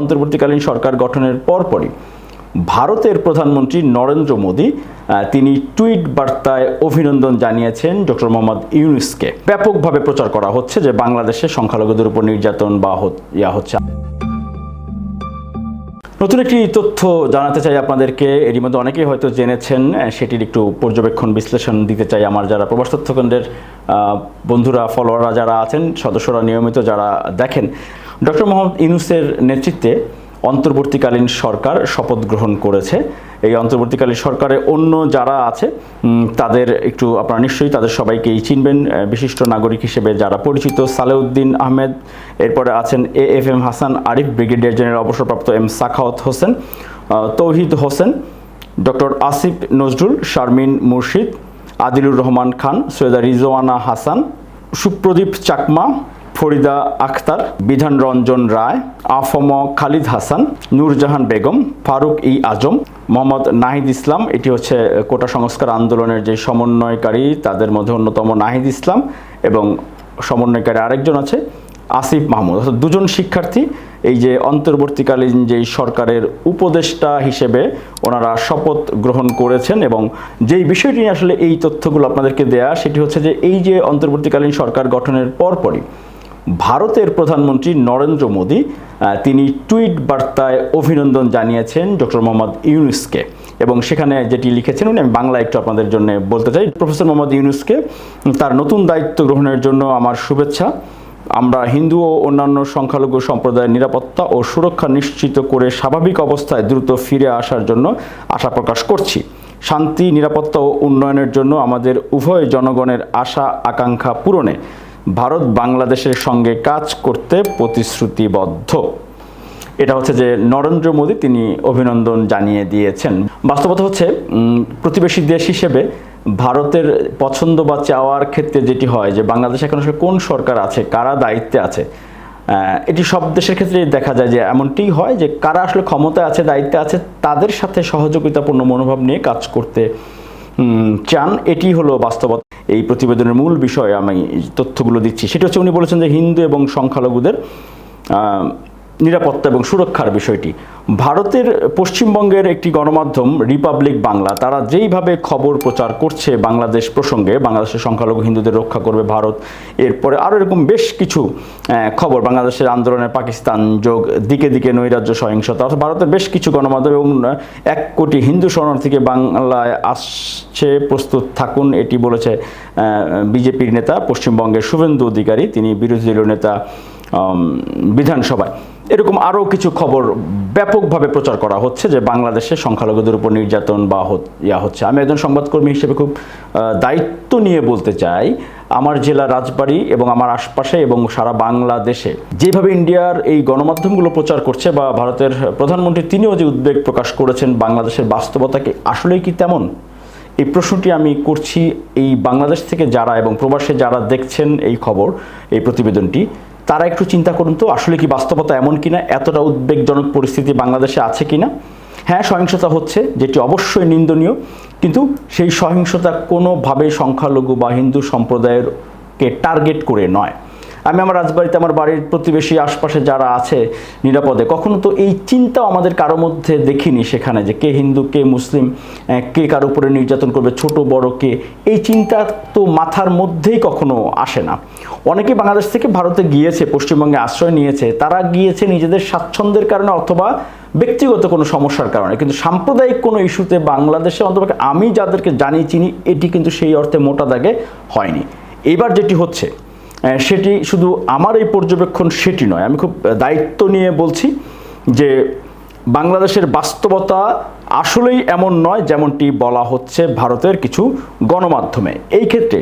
অন্তর্বর্তীকালীন সরকার গঠনের পরপরই ভারতের প্রধানমন্ত্রী নরেন্দ্র মোদী তিনি টুইট বার্তায় অভিনন্দন জানিয়েছেন ডক্টর মোহাম্মদ ইউনুসকে। ব্যাপকভাবে প্রচার করা হচ্ছে যে বাংলাদেশে সংখ্যালঘুদের উপর নির্যাতন বা ইয়া হচ্ছে। নতুন একটি তথ্য জানাতে চাই আপনাদেরকে, এরই মধ্যে অনেকেই হয়তো জেনেছেন সেটির একটু পর্যবেক্ষণ বিশ্লেষণ দিতে চাই আমার যারা প্রবাস তথ্য কেন্দ্রের বন্ধুরা ফলোয়াররা যারা আছেন, সদস্যরা নিয়মিত যারা দেখেন। ডক্টর মোহাম্মদ ইউনুসের নেতৃত্বে অন্তর্বর্তীকালীন সরকার শপথ গ্রহণ করেছে। এই অন্তর্বর্তীকালীন সরকারে অন্য যারা আছে তাদের একটু আপনারা নিশ্চয়ই তাদের সবাইকেই চিনবেন। বিশিষ্ট নাগরিক হিসেবে যারা পরিচিত, সালেউদ্দিন আহমেদ, এরপরে আছেন A F M Hasan Arif, brigadier general অবসরপ্রাপ্ত এম সাখাওয়াত হোসেন তৌহিদ হোসেন, ডক্টর আসিফ নজরুল, শারমিন মুর্শিদ, আদিলুর রহমান খান, সৈয়দা রিজওয়ানা হাসান, সুপ্রদীপ চাকমা ফরিদা আখতার, বিধান রঞ্জন রায়, আফম খালিদ হাসান, নূরজাহান বেগম, ফারুক ই আজম, মোহাম্মদ নাহিদ ইসলাম। এটি হচ্ছে কোটা সংস্কার আন্দোলনের যে সমন্বয়কারী, তাদের মধ্যে অন্যতম নাহিদ ইসলাম এবং সমন্বয়কারী আরেকজন আছে, আসিফ মাহমুদ। অর্থাৎ দুজন শিক্ষার্থী। এই যে অন্তর্বর্তীকালীন যেই সরকারের উপদেষ্টা হিসেবে ওনারা শপথ গ্রহণ করেছেন এবং যেই বিষয়টি আসলে এই তথ্যগুলো আপনাদেরকে দেয়া, সেটি হচ্ছে যে এই যে অন্তর্বর্তীকালীন সরকার গঠনের পরপরই ভারতের প্রধানমন্ত্রী নরেন্দ্র মোদী তিনি টুইট বার্তায় অভিনন্দন জানিয়েছেন ডক্টর মোহাম্মদ ইউনুসকে। এবং সেখানে যেটি লিখেছেন উনি, আমি বাংলা একটু আপনাদের জন্য বলতে চাই, প্রফেসর মোহাম্মদ ইউনুসকে, তার নতুন দায়িত্ব গ্রহণের জন্য আমার শুভেচ্ছা। আমরা হিন্দু ও অন্যান্য সংখ্যালঘু সম্প্রদায়ের নিরাপত্তা ও সুরক্ষা নিশ্চিত করে স্বাভাবিক অবস্থায় দ্রুত ফিরে আসার জন্য আশা প্রকাশ করছি। শান্তি, নিরাপত্তা ও উন্নয়নের জন্য আমাদের উভয় জনগণের আশা, আকাঙ্ক্ষা পূরণে ভারত বাংলাদেশের সঙ্গে কাজ করতে প্রতিশ্রুতিবদ্ধ। এটা হচ্ছে যে নরেন্দ্র মোদী তিনি অভিনন্দন জানিয়ে দিয়েছেন। বাস্তবতা হচ্ছে প্রতিবেশী দেশ হিসেবে ভারতের পছন্দ বা চাওয়ার ক্ষেত্রে যেটি হয়, যে বাংলাদেশ এখন আসলে কোন সরকার আছে, কারা দায়িত্বে আছে এটি সব দেশের ক্ষেত্রে দেখা যায় যে এমনটিই হয় যে কারা আসলে ক্ষমতায় আছে, দায়িত্বে আছে, তাদের সাথে সহযোগিতাপূর্ণ মনোভাব নিয়ে কাজ করতে চান, এটি হলো বাস্তবতা। এই প্রতিবেদনের মূল বিষয় আমি তথ্যগুলো দিচ্ছি। সেটা হচ্ছে উনি বলেছেন যে হিন্দু এবং সংখ্যালঘুদের নিরাপত্তা এবং সুরক্ষার বিষয়টি। ভারতের পশ্চিমবঙ্গের একটি গণমাধ্যম, রিপাবলিক বাংলা, তারা যেইভাবে খবর প্রচার করছে বাংলাদেশ প্রসঙ্গে, বাংলাদেশের সংখ্যালঘু হিন্দুদের রক্ষা করবে ভারত, এরপরে আরও এরকম বেশ কিছু খবর, বাংলাদেশের আন্দোলনে পাকিস্তান যোগ, দিকে দিকে নৈরাজ্য, সহিংসতা, অর্থাৎ ভারতের বেশ কিছু গণমাধ্যম এবং এক কোটি হিন্দু শরণার্থীকে বাংলায় আসছে, প্রস্তুত থাকুন, এটি বলেছে বিজেপির নেতা, পশ্চিমবঙ্গের শুভেন্দু অধিকারী, তিনি বিরোধী দলীয় নেতা বিধানসভায়। এরকম আরও কিছু খবর ব্যাপকভাবে প্রচার করা হচ্ছে যে বাংলাদেশে সংখ্যালঘুদের উপর নির্যাতন বা ইয়া হচ্ছে। আমি একজন সংবাদকর্মী হিসেবে খুব দায়িত্ব নিয়ে বলতে চাই, আমার জেলা রাজবাড়ি এবং আমার আশপাশে এবং সারা বাংলাদেশে যেভাবে ইন্ডিয়ার এই গণমাধ্যমগুলো প্রচার করছে বা ভারতের প্রধানমন্ত্রী তিনিও যে উদ্বেগ প্রকাশ করেছেন বাংলাদেশের বাস্তবতাকে, আসলেই কি তেমন? এই প্রশ্নটি আমি করছি এই বাংলাদেশ থেকে যারা এবং প্রবাসে যারা দেখছেন এই খবর, এই প্রতিবেদনটি, তারা একটু চিন্তা করুন তো, আসলে কি বাস্তবতা এমন কিনা, এতটা উদ্বেগজনক পরিস্থিতি বাংলাদেশে আছে কিনা? হ্যাঁ সহিংসতা হচ্ছে, যেটি অবশ্যই নিন্দনীয়, কিন্তু সেই সহিংসতা কোনোভাবে সংখ্যালঘু বা হিন্দু সম্প্রদায়েরকে টার্গেট করে নয়। আমি আমার রাজবাড়িতে, আমার বাড়ির প্রতিবেশী আশপাশে যারা আছে নিরাপদে, কখনো তো এই চিন্তাও আমাদের কারও মধ্যে দেখিনি সেখানে যে কে হিন্দু, কে মুসলিম কে কার উপরে নির্যাতন করবে, ছোট, বড়, কে। এই চিন্তা তো মাথার মধ্যেই কখনো আসে না। অনেকে বাংলাদেশ থেকে ভারতে গিয়েছে, পশ্চিমবঙ্গে আশ্রয় নিয়েছে, তারা গিয়েছে নিজেদের স্বাচ্ছন্দ্যের কারণে অথবা ব্যক্তিগত কোনো সমস্যার কারণে। কিন্তু সাম্প্রদায়িক কোনো ইস্যুতে বাংলাদেশে অন্তত আমি যাদেরকে জানি, চিনি, এটি কিন্তু সেই অর্থে মোটা দাগে হয়নি। এবার যেটি হচ্ছে সেটি শুধু আমার এই পর্যবেক্ষণ সেটি নয়। আমি খুব দায়িত্ব নিয়ে বলছি যে বাংলাদেশের বাস্তবতা আসলেই এমন নয় যেমনটি বলা হচ্ছে ভারতের কিছু গণমাধ্যমে। এই ক্ষেত্রে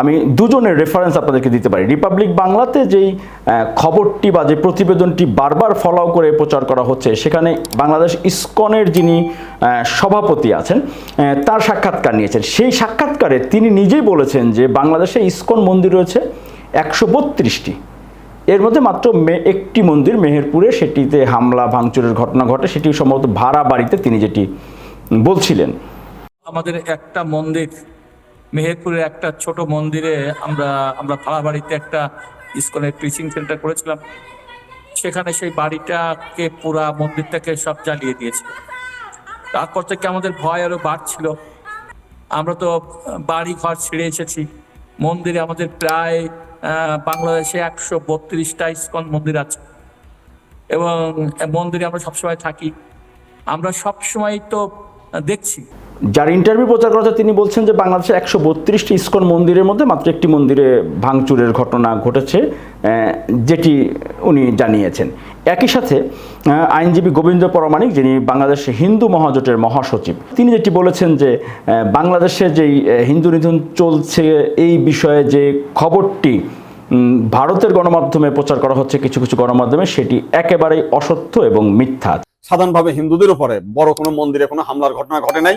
আমি দুজনের রেফারেন্স আপনাদেরকে দিতে পারি। রিপাবলিক বাংলাতে যেই খবরটি বা যে প্রতিবেদনটি বারবার ফলো করে প্রচার করা হচ্ছে, সেখানে বাংলাদেশ ইসকনের যিনি সভাপতি আছেন তার সাক্ষাৎকার নিয়েছেন। সেই সাক্ষাৎকারে তিনি নিজেই বলেছেন যে বাংলাদেশে ইসকন মন্দির রয়েছে। একশো বত্রিশটি। এর মধ্যে মাত্র একটি মন্দির, মেহেরপুরে, সেটিতে হামলা, ভাঙচুরের ঘটনা ঘটে, সেটি সম্ভবত ভাড়া বাড়িতে তিনি যেটি বলছিলেন। আমাদের একটা মন্দির, মেহেরপুরের একটা ছোট মন্দিরে আমরা আমরা ভাড়া বাড়িতে একটা ইস্কনের টিচিং সেন্টার করেছিলাম। সেখানে সেই বাড়িটাকে পুরা মন্দিরটাকে সব জ্বালিয়ে দিয়েছিল। তারপর থেকে আমাদের ভয় আরও বাড়ছিল। আমরা তো বাড়ি ঘর ছেড়ে এসেছি। মন্দিরে আমাদের প্রায় বাংলাদেশে একশো বত্রিশটা ইস্কন মন্দির আছে। এবং মন্দিরে আমরা সবসময় থাকি। আমরা সবসময় তো দেখছি। যার ইন্টারভিউ প্রচার করা হচ্ছে তিনি বলছেন যে বাংলাদেশে একশো বত্রিশটি ইস্কন মন্দিরের মধ্যে মাত্র একটি মন্দিরে ভাঙচুরের ঘটনা ঘটেছে যেটি উনি জানিয়েছেন। একই সাথে আইনজীবী গোবিন্দ পরমাণিক, যিনি বাংলাদেশ হিন্দু মহাজোটের মহাসচিব, তিনি যেটি বলেছেন যে বাংলাদেশে যেই হিন্দু নিধন চলছে এই বিষয়ে যে খবরটি ভারতের গণমাধ্যমে প্রচার করা হচ্ছে কিছু কিছু গণমাধ্যমে, সেটি একেবারেই অসত্য এবং মিথ্যা। সাধারণভাবে হিন্দুদের উপরে বড় কোনো মন্দিরে কোনো হামলার ঘটনা ঘটে নাই।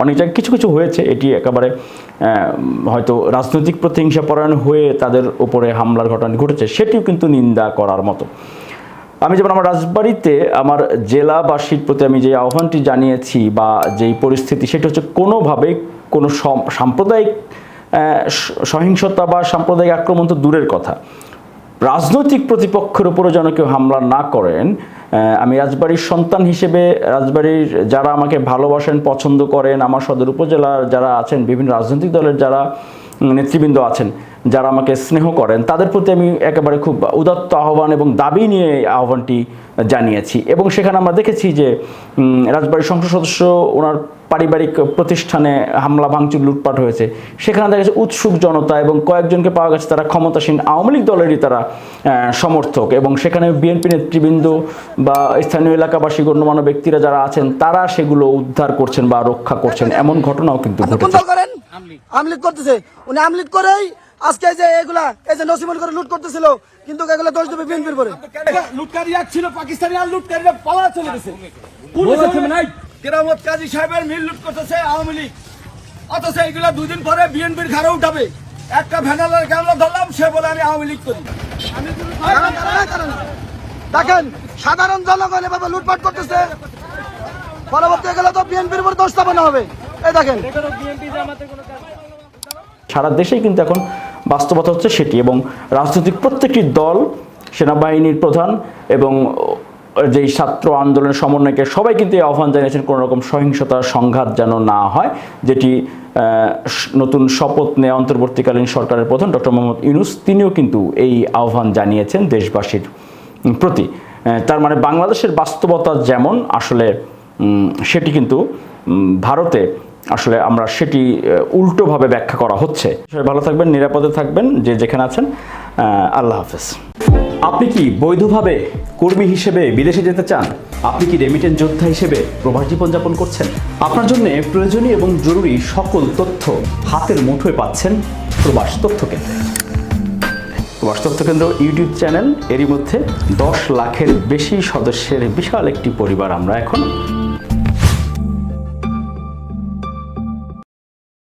অনেক জায়গায় কিছু কিছু হয়েছে, এটি একেবারে হয়তো রাজনৈতিক প্রতিহিংসা পরায়ণ হয়ে তাদের উপরে হামলার ঘটনা ঘটেছে, সেটিও কিন্তু নিন্দা করার মতো। আমি যেমন আমার রাজবাড়িতে আমার জেলাবাসীর প্রতি আমি যে আহ্বানটি জানিয়েছি বা যেই পরিস্থিতি, সেটি হচ্ছে কোনোভাবেই কোনো সম- সাম্প্রদায়িক সহিংসতা বা সাম্প্রদায়িক আক্রমণ তো দূরের কথা। রাজনৈতিক প্রতিপক্ষের উপরও যেন কেউ হামলা না করেন আমি রাজবাড়ির সন্তান হিসেবে, রাজবাড়ির যারা আমাকে ভালোবাসেন, পছন্দ করেন, আমার সদর উপজেলার যারা আছেন, বিভিন্ন রাজনৈতিক দলের যারা নেতৃবৃন্দ আছেন যারা আমাকে স্নেহ করেন তাদের প্রতি আমি একেবারে খুব উদাত্ত আহ্বান এবং দাবি নিয়ে এই আহ্বানটি জানিয়েছি। এবং সেখানে আমরা দেখেছি যে রাজবাড়ির সংসদ সদস্য ওনার পারিবারিক প্রতিষ্ঠানে হামলা ভাঙচুর লুটপাট হয়েছে। সেখানে দেখা গেছে উৎসুক জনতা এবং কয়েকজনকে পাওয়া গেছে তারা ক্ষমতাসীন আওয়ামী লীগ দলেরই তারা সমর্থক। এবং সেখানে বিএনপি নেতৃবৃন্দ বা স্থানীয় এলাকাবাসী গণ্যমান্য ব্যক্তিরা যারা আছেন তারা সেগুলো উদ্ধার করছেন বা রক্ষা করছেন। এমন ঘটনাও কিন্তু ঘটেছে। আমলিক করতেছে। উনি আমলিক করেই আজকে যে এগুলা এই যে নসিমন করে লুট করতেছিল কিন্তু এগুলা দোষ দেবে বিএনপির পরে লুটকারী ছিল পাকিস্তানি আর লুটকারীরা পালা চলে গেছে। কেরামত কাজী সাহেবের মিল লুট করতেছে আওয়ামী লীগ। অথচ এইগুলা দুদিন পরে বিএনপির ঘরে উঠাবে। একটা ভ্যানালার ক্যামেরা ধরলাম সে বলে আমি আওয়ামী লীগ করি। দেখেন সাধারণ জনগণ এভাবে লুটপাট করতেছে। পরবর্তী গেলে তো বিএনপির উপর দোষ চাপানো হবে। এই দেখেন। সারা দেশেই কিন্তু এখন বাস্তবতা হচ্ছে সেটি এবং রাজনৈতিক প্রত্যেকটি দল, সেনাবাহিনীর প্রধান এবং যেই ছাত্র আন্দোলনের সমন্বয়কে সবাই কিন্তু এই আহ্বান জানিয়েছেন কোনো রকম সহিংসতার সংঘাত যেন না হয়, যেটি নতুন শপথ নেওয়া অন্তর্বর্তীকালীন সরকারের প্রধান ডক্টর মোহাম্মদ ইউনুস, তিনিও কিন্তু এই আহ্বান জানিয়েছেন দেশবাসীর প্রতি। তার মানে বাংলাদেশের বাস্তবতা যেমন আসলে সেটি কিন্তু ভারতে আসলে আমরা সেটি উল্টোভাবে ব্যাখ্যা করা হচ্ছে। সবাই ভালো থাকবেন, নিরাপদে থাকবেন, যে যেখানে আছেন আল্লাহ হাফেজ। আপনি কি বৈধভাবে কর্মী হিসেবে বিদেশে যেতে চান? আপনি কি রেমিটেন্স যোদ্ধা হিসেবে প্রবাস জীবনযাপন করছেন? আপনার জন্য প্রয়োজনীয় এবং জরুরি সকল তথ্য হাতের মুঠোয় পাচ্ছেন প্রবাস তথ্য কেন্দ্রে। প্রবাস তথ্য কেন্দ্র ইউটিউব চ্যানেল, এরই মধ্যে দশ লাখের বেশি সদস্যের বিশাল একটি পরিবার আমরা এখন